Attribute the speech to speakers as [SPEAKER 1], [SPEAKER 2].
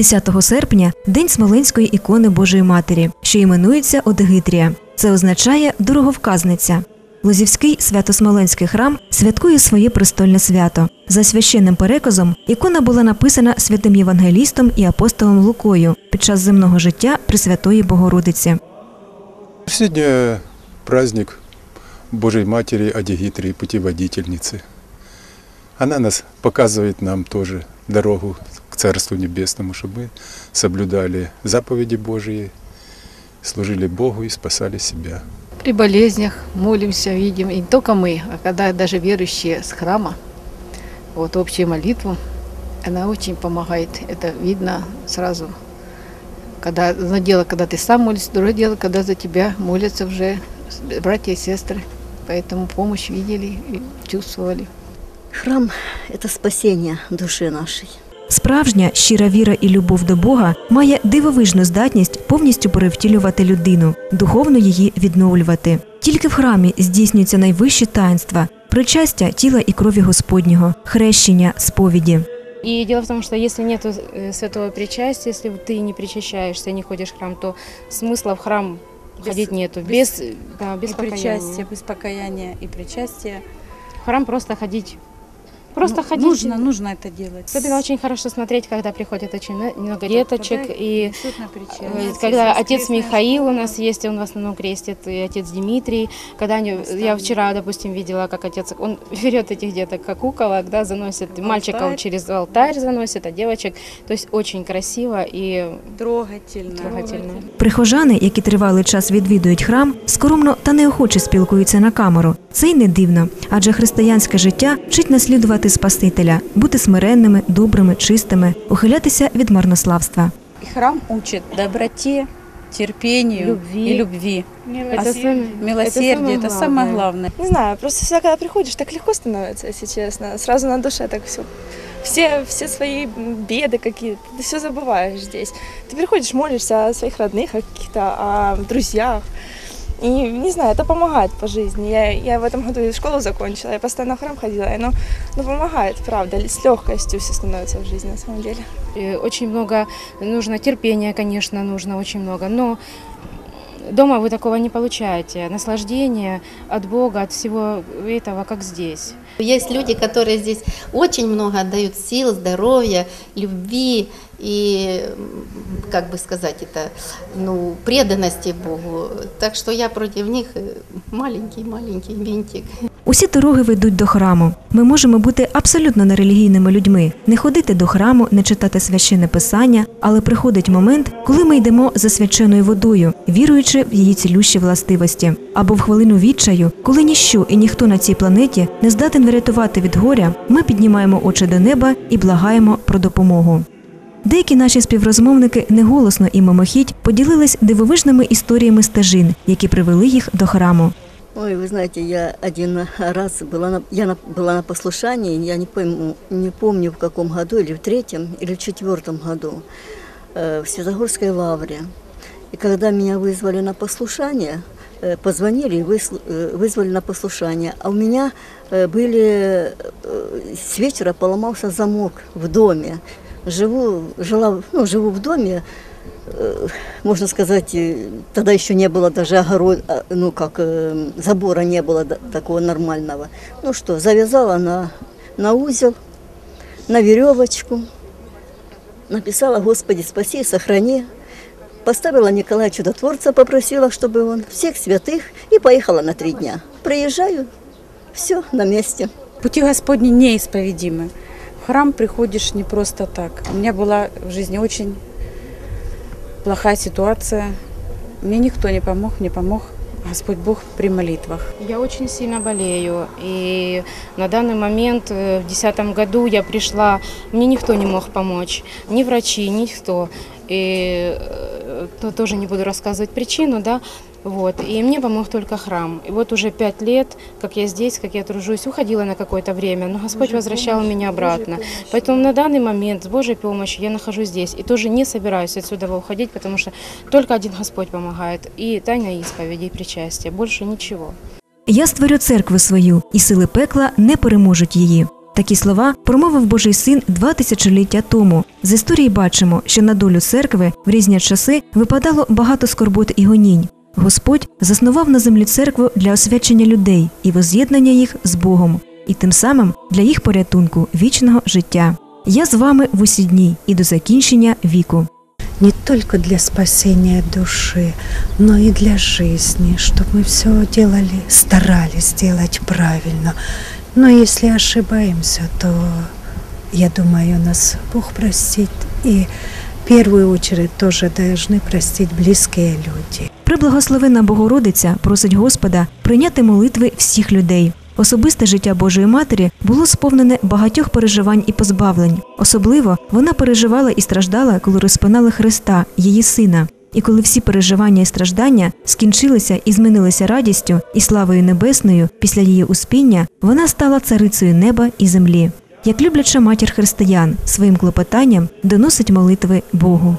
[SPEAKER 1] 10 серпня день Смоленської ікони Божої Матері, що іменується Одегитрія. Це означає дороговказниця. Лозівський свято-смоленський храм святкує своє престольне свято. За священним переказом ікона була написана святим євангелістом і апостолом Лукою під час земного життя Пресвятої Богородиці.
[SPEAKER 2] Сегодня праздник Божьей Матери Адигитрии, путеводительницы. Она нас показывает нам тоже дорогу Царству Небесному, чтобы мы соблюдали заповеди Божьи, служили Богу и спасали себя.
[SPEAKER 3] При болезнях молимся, видим, и не только мы, а когда даже верующие с храма, вот общую молитву, она очень помогает. Это видно сразу. Когда одно дело, когда ты сам молишься, другое дело, когда за тебя молятся уже братья и сестры. Поэтому помощь видели и чувствовали.
[SPEAKER 4] Храм – это спасение души нашей.
[SPEAKER 1] Справжня щира віра і любов до Бога має дивовижну здатність повністю перевтілювати людину, духовно її відновлювати. Тільки в храмі здійснюються найвищі таїнства причастя тіла і крові Господнього, хрещення, сповіді.
[SPEAKER 5] И дело в том, что если нет святого причастия, если ты не причащаешься, не ходишь в храм, то смысла в храм ходить нету. Без, да, без
[SPEAKER 6] и
[SPEAKER 5] покаяния.
[SPEAKER 6] причастие, без покаяния и причастия.
[SPEAKER 5] В храм просто ходить. Просто
[SPEAKER 6] Ну,
[SPEAKER 5] ходить.
[SPEAKER 6] Нужно, нужно это делать.
[SPEAKER 5] Особенно очень хорошо смотреть, когда приходит очень на- много деточек.
[SPEAKER 6] Когда
[SPEAKER 5] И
[SPEAKER 6] несут на
[SPEAKER 5] э,
[SPEAKER 6] причастие.
[SPEAKER 5] когда отец
[SPEAKER 6] Воскресное
[SPEAKER 5] Михаил у нас есть, он в основном крестит, и отец Дмитрий. Когда они, я вчера, допустим, видела, как отец, он берет этих деток как куколок, да, заносит
[SPEAKER 6] В
[SPEAKER 5] мальчиков
[SPEAKER 6] алтарь.
[SPEAKER 5] через алтарь заносит, а девочек. То есть очень красиво и
[SPEAKER 6] Трогательно.
[SPEAKER 5] трогательно.
[SPEAKER 1] Прихожани, які тривалий час відвідують храм, скромно та неохоче спілкуються на камеру. Це й не дивно, адже християнське життя вчить наслідувати Спасителя, бути смиренними, добрими, чистими, ухилятися від марнославства.
[SPEAKER 6] И храм учит доброте, терпению
[SPEAKER 5] Любви.
[SPEAKER 6] и любви.
[SPEAKER 5] Это, сам-
[SPEAKER 6] Милосердие – это самое главное.
[SPEAKER 7] Не знаю, просто всегда, когда приходишь, так легко становится, если честно. Сразу на душе так все. Все, все свои беды какие-то, ты все забываешь здесь. Ты приходишь, молишься о своих родных, о каких-то о друзьях. И не знаю, это помогает по жизни. Я, я в этом году и школу закончила, я постоянно в храм ходила, и оно ну, помогает, правда. С легкостью все становится в жизни на самом деле.
[SPEAKER 5] Очень много нужно терпения, конечно, нужно очень много, но дома вы такого не получаете. Наслаждение от Бога, от всего этого, как здесь.
[SPEAKER 8] Есть люди, которые здесь очень много отдают сил, здоровья, любви и, м, как бы сказать это, ну, преданности Богу. Так что я против них э, маленький-маленький винтик.
[SPEAKER 1] Усі дороги ведуть до храму. Ми можемо бути абсолютно нерелігійними людьми, не ходити до храму, не читати священне писання, але приходить момент, коли ми йдемо за свяченою водою, віруючи в її цілющі властивості, або в хвилину відчаю, коли ніщо і ніхто на цій планеті не здатен врятувати від горя, ми піднімаємо очі до неба і благаємо про допомогу. Деякі наші співрозмовники неголосно і мимохідь поділились дивовижними історіями стежин, які привели їх до храму.
[SPEAKER 4] Ой, вы знаете, я один раз была на, я на- была на послушании, я не помню, не помню в каком году, или в третьем, или в четвертом году, э, в Святогорской лавре. И когда меня вызвали на послушание, э, позвонили и высл- э, вызвали на послушание, а у меня э, были, э, с вечера поломался замок в доме. Живу, жила, ну, живу в доме, э, можно сказать, э, тогда еще не было даже огород, а, ну как э, забора не было такого нормального. Ну что, завязала на, на узел, на веревочку, написала «Господи, спаси сохрани», поставила Николая Чудотворца, попросила, чтобы он всех святых, и поехала на три дня. Приезжаю, все на месте.
[SPEAKER 6] Пути Господни неисповедимы. В храм приходишь не просто так. У меня была в жизни очень плохая ситуация. Мне никто не помог, мне помог Господь Бог при молитвах.
[SPEAKER 5] Я очень сильно болею, и на данный момент, э, в 2010 году я пришла, мне никто не мог помочь, ни врачи, никто. И э, то тоже не буду рассказывать причину, да, вот. И мне помог только храм. И вот уже пять лет, как я здесь, как я тружусь, уходила на какое-то время, но Господь возвращал меня обратно. Поэтому на данный момент с Божьей помощью я нахожусь здесь и тоже не собираюсь отсюда уходить, потому что только один Господь помогает. И тайна исповеди, и причастия, больше ничего.
[SPEAKER 1] Я створю церкву свою, і сили пекла не переможуть її. Такі слова промовив Божий син два тисячоліття тому. З історії бачимо, що на долю церкви в різні часи випадало багато скорбот і гонінь. Господь заснував на землі церкву для освячення людей і воз'єднання їх з Богом, і тим самим для їх порятунку вічного життя. Я з вами в усі дні і до закінчення віку.
[SPEAKER 9] не только для спасения души, но и для жизни, чтобы мы все делали, старались делать правильно. Но если ошибаемся, то, я думаю, нас Бог простит. И в первую очередь тоже должны простить близкие люди.
[SPEAKER 1] Преблагословена Богородиця просить Господа прийняти молитви всіх людей. Особисте життя Божої Матері було сповнене багатьох переживань і позбавлень. Особливо вона переживала і страждала, коли розпинали Христа, її сина. І коли всі переживання і страждання скінчилися і змінилися радістю і славою небесною після її успіння, вона стала царицею неба і землі. Як любляча матір християн, своїм клопотанням доносить молитви Богу.